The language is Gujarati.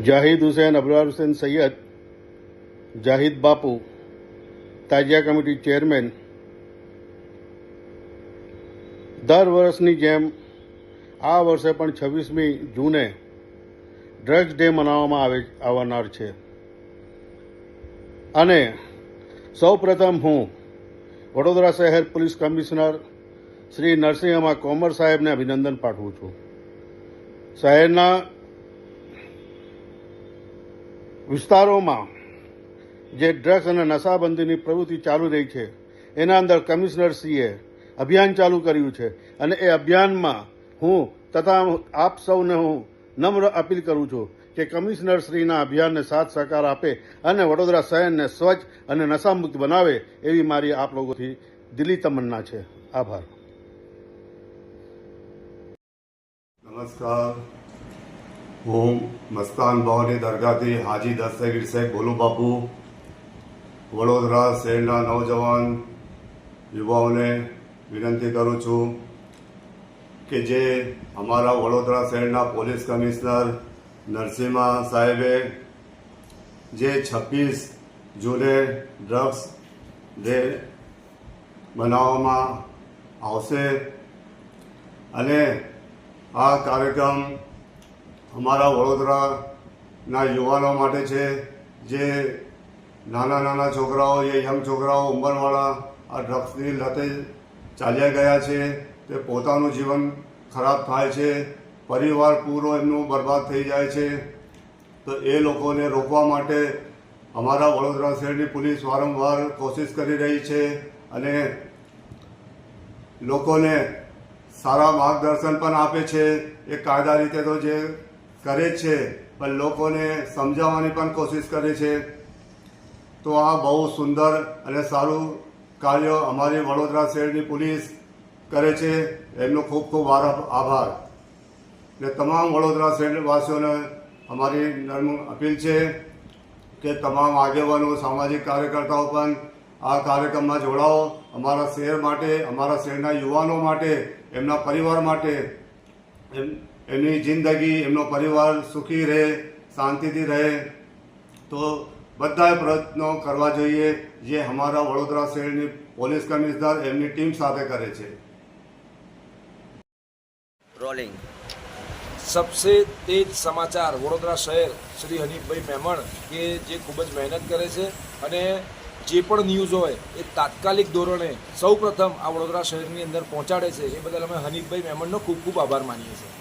જાહિદ હુસેન, અબરાર હુસેન સૈયદ, જાહિદ બાપુ, તાજિયા કમિટી ચેરમેન. દર વર્ષની જેમ આ વર્ષે પણ છવ્વીસમી જૂને ડ્રગ્સ ડે મનાવવામાં આવે, આવનાર છે. અને સૌ પ્રથમ હું વડોદરા શહેર પોલીસ કમિશનર શ્રી નરસિંહમાં કોમર સાહેબને અભિનંદન પાઠવું છું. શહેરના વિસ્તારોમાં જે ડ્રગ્સ અને નશાબંધીની પ્રવૃત્તિ ચાલુ રહી છે, એના અંદર કમિશનરશ્રીએ અભિયાન ચાલુ કર્યું છે અને એ અભિયાનમાં હું તથા આપ સૌને હું નમ્ર અપીલ કરું છું કે કમિશનરશ્રીના અભિયાનને સાથ સહકાર આપે અને વડોદરા શહેરને સ્વચ્છ અને નશામુક્ત બનાવે એવી મારી આપ લોકોથી દિલી તમન્ના છે. આભાર. નમસ્કાર. હું મસ્તાન ભાવની દરગાહથી હાજી દસ્તગીર સાહેબ ભોલુ બાપુ. વડોદરા શહેરના નવજવાન યુવાઓને વિનંતી કરું છું કે જે અમારા વડોદરા શહેરના પોલીસ કમિશનર નરસિંહા સાહેબે જે છવ્વીસ જૂને ડ્રગ્સ ડે બનાવવામાં આવશે અને આ કાર્યક્રમ અમારા વડોદરાના યુવાનો માટે છે, જે નાના નાના છોકરાઓ એ યંગ છોકરાઓ, ઉંમરવાળા આ ડ્રગ્સની લતે ચાલ્યા ગયા છે, તે પોતાનું જીવન ખરાબ થાય છે, પરિવાર પૂરો એમનું બરબાદ થઈ જાય છે. તો એ લોકોને રોકવા માટે અમારા વડોદરા શહેરની પોલીસ વારંવાર કોશિશ કરી રહી છે અને લોકોને સારા માર્ગદર્શન પણ આપે છે. એ કાયદા રીતે તો જે કરે છે, પણ લોકોને સમજાવવાની પણ કોશિશ કરે છે. તો આ બહુ સુંદર અને સારું કાર્ય અમારી વડોદરા શહેરની પોલીસ કરે છે. એમનો ખૂબ ખૂબ આભાર. ને તમામ વડોદરા શહેરવાસીઓને અમારી નર્મ અપીલ છે કે તમામ આગેવાનો, સામાજિક કાર્યકર્તાઓ પણ આ કાર્યક્રમમાં જોડાઓ. અમારા શહેર માટે, અમારા શહેરના યુવાનો માટે, એમના પરિવાર માટે, એમ એમની જિંદગી, એમનો પરિવાર સુખી રહે, શાંતિથી રહે, તો બધા પ્રયત્નો કરવા જોઈએ જે અમારા વડોદરા શહેરની પોલીસ કમિશનર એમની ટીમ સાથે કરે છે. રોલિંગ સબસે તેજ સમાચાર વડોદરા શહેર શ્રી હનીફભાઈ મહેમણ કે જે ખૂબ જ મહેનત કરે છે અને જે પણ ન્યૂઝ હોય એ તાત્કાલિક ધોરણે સૌ પ્રથમ આ વડોદરા શહેરની અંદર પહોંચાડે છે. એ બદલ અમે હનીફભાઈ મેમણનો ખૂબ ખૂબ આભાર માનીએ છીએ.